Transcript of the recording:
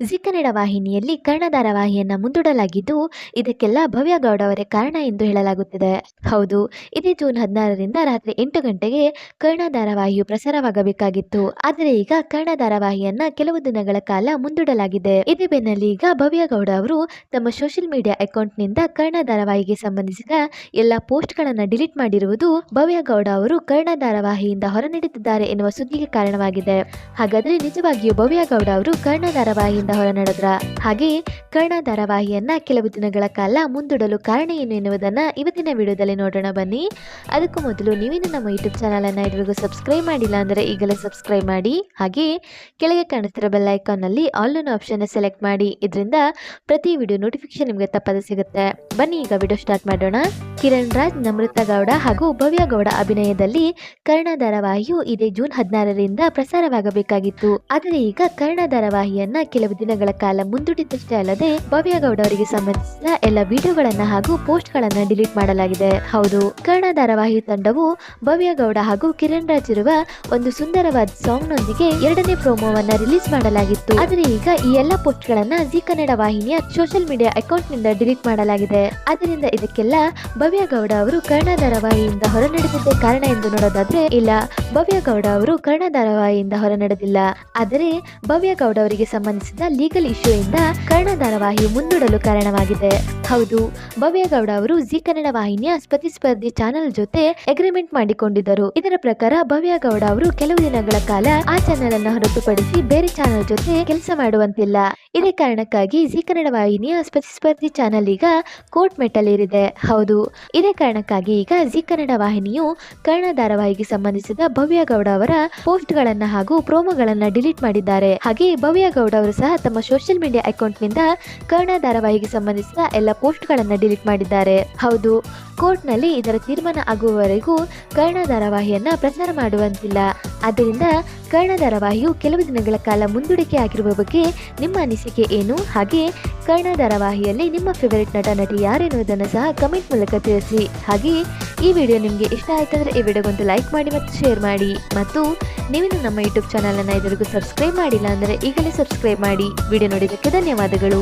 G Kannada ವಾಹಿನಿಯಲ್ಲಿ ಕರ್ಣ ಧಾರಾವಾಹಿಯನ್ನ ಮುಂದೂಡಲಾಗಿದ್ದು, ಇದಕ್ಕೆಲ್ಲ ಭವ್ಯ ಗೌಡ ಅವರೇ ಕಾರಣ ಎಂದು ಹೇಳಲಾಗುತ್ತಿದೆ. ಹೌದು, ಇದೇ ಜೂನ್ ಹದಿನಾರರಿಂದ ರಾತ್ರಿ ಎಂಟು ಗಂಟೆಗೆ ಕರ್ಣ ಧಾರಾವಾಹಿಯು ಪ್ರಸಾರವಾಗಬೇಕಾಗಿತ್ತು. ಆದರೆ ಈಗ ಕರ್ಣ ಧಾರಾವಾಹಿಯನ್ನ ಕೆಲವು ದಿನಗಳ ಕಾಲ ಮುಂದೂಡಲಾಗಿದೆ. ಇದೇ ಬೆನ್ನಲ್ಲಿ ಈಗ ಭವ್ಯ ಗೌಡ ಅವರು ತಮ್ಮ ಸೋಷಿಯಲ್ ಮೀಡಿಯಾ ಅಕೌಂಟ್ನಿಂದ ಕರ್ಣ ಧಾರಾವಾಹಿಗೆ ಸಂಬಂಧಿಸಿದ ಎಲ್ಲ ಪೋಸ್ಟ್ಗಳನ್ನು ಡಿಲೀಟ್ ಮಾಡಿರುವುದು ಭವ್ಯ ಗೌಡ ಅವರು ಕರ್ಣ ಧಾರಾವಾಹಿಯಿಂದ ಹೊರನಡೆದಿದ್ದಾರೆ ಎನ್ನುವ ಸುದ್ದಿಗೆ ಕಾರಣವಾಗಿದೆ. ಹಾಗಾದ್ರೆ ನಿಜವಾಗಿಯೂ ಭವ್ಯ ಗೌಡ ಅವರು ಕರ್ಣ ಧಾರಾವಾಹಿಯಿಂದ ಹೊರನಡೆದ್ರ ಹಾಗೆ ಕರ್ಣ ಧಾರಾವಾಹಿಯನ್ನ ಕೆಲವು ದಿನಗಳ ಕಾಲ ಮುಂದೂಡಲು ಕಾರಣ ಏನು ಎನ್ನುವುದನ್ನ ಇವತ್ತಿನ ವಿಡಿಯೋದಲ್ಲಿ ನೋಡೋಣ ಬನ್ನಿ. ಅದಕ್ಕೂ ಮೊದಲು ನೀವೇನು ನಮ್ಮ ಯೂಟ್ಯೂಬ್ ಚಾನಲ್ ಅನ್ನ ಇದುವರೆಗೂ ಸಬ್ಸ್ಕ್ರೈಬ್ ಮಾಡಿಲ್ಲ ಅಂದರೆ ಈಗಲೇ ಸಬ್ಸ್ಕ್ರೈಬ್ ಮಾಡಿ. ಹಾಗೆ ಕೆಳಗೆ ಕಾಣಿಸ್ತಿರೋ ಬೆಲ್ ಐಕಾನ್ನಲ್ಲಿ ಆಲ್ ಅನ್ನು ಆಪ್ಷನ್ ಸೆಲೆಕ್ಟ್ ಮಾಡಿ. ಇದರಿಂದ ಪ್ರತಿ ವಿಡಿಯೋ ನೋಟಿಫಿಕೇಶನ್ ನಿಮಗೆ ತಪ್ಪದೆ ಸಿಗುತ್ತೆ. ಬನ್ನಿ ಈಗ ವಿಡಿಯೋ ಸ್ಟಾರ್ಟ್ ಮಾಡೋಣ. ಕಿರಣ್ ರಾಜ್ ನಮೃತ ಗೌಡ ಹಾಗೂ ಭವ್ಯ ಗೌಡ ಅಭಿನಯದಲ್ಲಿ ಕರ್ಣ ಧಾರಾವಾಹಿಯು ಇದೇ ಜೂನ್ ಹದಿನಾರರಿಂದ ಪ್ರಸಾರವಾಗಬೇಕಾಗಿತ್ತು. ಆದರೆ ಈಗ ಕರ್ಣ ಧಾರಾವಾಹಿಯನ್ನ ಕೆಲವು ದಿನಗಳ ಕಾಲ ಮುಂದೂಡಿದ್ದಷ್ಟೇ ಅಲ್ಲದೆ ಭವ್ಯ ಗೌಡ ಅವರಿಗೆ ಸಂಬಂಧಿಸಿದ ಎಲ್ಲ ವಿಡಿಯೋಗಳನ್ನ ಹಾಗೂ ಪೋಸ್ಟ್ ಗಳನ್ನ ಡಿಲೀಟ್ ಮಾಡಲಾಗಿದೆ. ಹೌದು, ಕರ್ಣ ಧಾರಾವಾಹಿ ತಂಡವು ಭವ್ಯ ಗೌಡ ಹಾಗೂ ಕಿರಣ್ ರಾಜ್ ಇರುವ ಒಂದು ಸುಂದರವಾದ ಸಾಂಗ್ ನೊಂದಿಗೆ ಎರಡನೇ ಪ್ರೋಮೋವನ್ನ ರಿಲೀಸ್ ಮಾಡಲಾಗಿತ್ತು. ಆದರೆ ಈಗ ಈ ಎಲ್ಲ ಪೋಸ್ಟ್ ಗಳನ್ನ ಜಿ ಕನ್ನಡ ವಾಹಿನಿಯ ಸೋಷಿಯಲ್ ಮೀಡಿಯಾ ಅಕೌಂಟ್ನಿಂದ ಡಿಲೀಟ್ ಮಾಡಲಾಗಿದೆ. ಆದ್ದರಿಂದ ಇದಕ್ಕೆಲ್ಲ ಭವ್ಯ ಗೌಡ ಅವರು ಕರ್ಣ ಧಾರಾವಾಹಿಯಿಂದ ಹೊರನಡೆದಿದ್ದೇ ಕಾರಣ ಎಂದು ನೋಡೋದಾದ್ರೆ ಇಲ್ಲ ಭವ್ಯ ಗೌಡ ಅವರು ಕರ್ಣ ಧಾರಾವಾಹಿಯಿಂದ ಹೊರನಡೆದಿಲ್ಲ. ಆದರೆ ಭವ್ಯ ಗೌಡ ಅವರಿಗೆ ಸಂಬಂಧಿಸಿದ ಲೀಗಲ್ ಇಶ್ಯೂ ಇಂದ ಕರ್ಣ ಧಾರಾವಾಹಿ ಮುಂದೂಡಲು ಕಾರಣವಾಗಿದೆ. ಹೌದು ಭವ್ಯ ಗೌಡ ಅವರು ಜಿ ಕನ್ನಡ ವಾಹಿನಿಯ ಪ್ರತಿಸ್ಪರ್ಧಿ ಚಾನೆಲ್ ಜೊತೆ ಅಗ್ರಿಮೆಂಟ್ ಮಾಡಿಕೊಂಡಿದ್ದರು. ಇದರ ಪ್ರಕಾರ ಭವ್ಯ ಗೌಡ ಅವರು ಕೆಲವು ದಿನಗಳ ಕಾಲ ಆ ಚಾನೆಲ್ ಅನ್ನು ಹೊರತುಪಡಿಸಿ ಬೇರೆ ಚಾನೆಲ್ ಜೊತೆ ಕೆಲಸ ಮಾಡುವಂತಿಲ್ಲ. ಇದೇ ಕಾರಣಕ್ಕಾಗಿ ಜಿ ಕನ್ನಡ ವಾಹಿನಿಯ ಪ್ರತಿಸ್ಪರ್ಧಿ ಚಾನೆಲ್ ಈಗ ಕೋರ್ಟ್ ಮೆಟ್ಟಲೇರಿದೆ. ಹೌದು. ಇದೇ ಕಾರಣಕ್ಕಾಗಿ ಈಗ ಜಿ ಕನ್ನಡ ವಾಹಿನಿಯು ಕರ್ಣ ಧಾರಾವಾಹಿಗೆ ಸಂಬಂಧಿಸಿದ ಭವ್ಯ ಗೌಡ ಅವರ ಪೋಸ್ಟ್ ಗಳನ್ನ ಹಾಗೂ ಪ್ರೋಮೋಗಳನ್ನ ಡಿಲೀಟ್ ಮಾಡಿದ್ದಾರೆ. ಹಾಗೆ ಭವ್ಯ ಗೌಡ ಅವರು ಸಹ ತಮ್ಮ ಸೋಷಿಯಲ್ ಮೀಡಿಯಾ ಅಕೌಂಟ್ನಿಂದ ಕರ್ಣ ಧಾರಾವಾಹಿಗೆ ಸಂಬಂಧಿಸಿದ ಎಲ್ಲ ಪೋಸ್ಟ್ ಗಳನ್ನ ಡಿಲೀಟ್ ಮಾಡಿದ್ದಾರೆ. ಹೌದು. ಕೋರ್ಟ್ನಲ್ಲಿ ಇದರ ತೀರ್ಮಾನ ಆಗುವವರೆಗೂ ಕರ್ಣ ಧಾರಾವಾಹಿಯನ್ನ ಪ್ರಸಾರ ಮಾಡುವಂತಿಲ್ಲ. ಆದ್ದರಿಂದ ಕರ್ಣ ಧಾರಾವಾಹಿಯು ಕೆಲವು ದಿನಗಳ ಕಾಲ ಮುಂದೂಡಿಕೆ ಆಗಿರುವ ಬಗ್ಗೆ ನಿಮ್ಮ ಅನಿಸಿಕೆ ಏನು? ಹಾಗೆ ಕರ್ಣ ಧಾರಾವಾಹಿಯಲ್ಲಿ ನಿಮ್ಮ ಫೇವರಿಟ್ ನಟ, ನಟಿ ಯಾರೆನ್ನುವುದನ್ನು ಸಹ ಕಮೆಂಟ್ ಮೂಲಕ ತಿಳಿಸಿ. ಹಾಗೆ ಈ ವಿಡಿಯೋ ನಿಮಗೆ ಇಷ್ಟ ಆಯ್ತಂದ್ರೆ ಈ ವಿಡಿಯೋಗೊಂದು ಲೈಕ್ ಮಾಡಿ ಮತ್ತು ಶೇರ್ ಮಾಡಿ. ಮತ್ತು ನೀವಿನ್ನು ನಮ್ಮ ಯೂಟ್ಯೂಬ್ ಚಾನಲನ್ನು ಇದರಿಗೂ ಸಬ್ಸ್ಕ್ರೈಬ್ ಮಾಡಿಲ್ಲ ಅಂದರೆ ಈಗಲೇ ಸಬ್ಸ್ಕ್ರೈಬ್ ಮಾಡಿ. ವಿಡಿಯೋ ನೋಡಿದ್ದಕ್ಕೆ ಧನ್ಯವಾದಗಳು.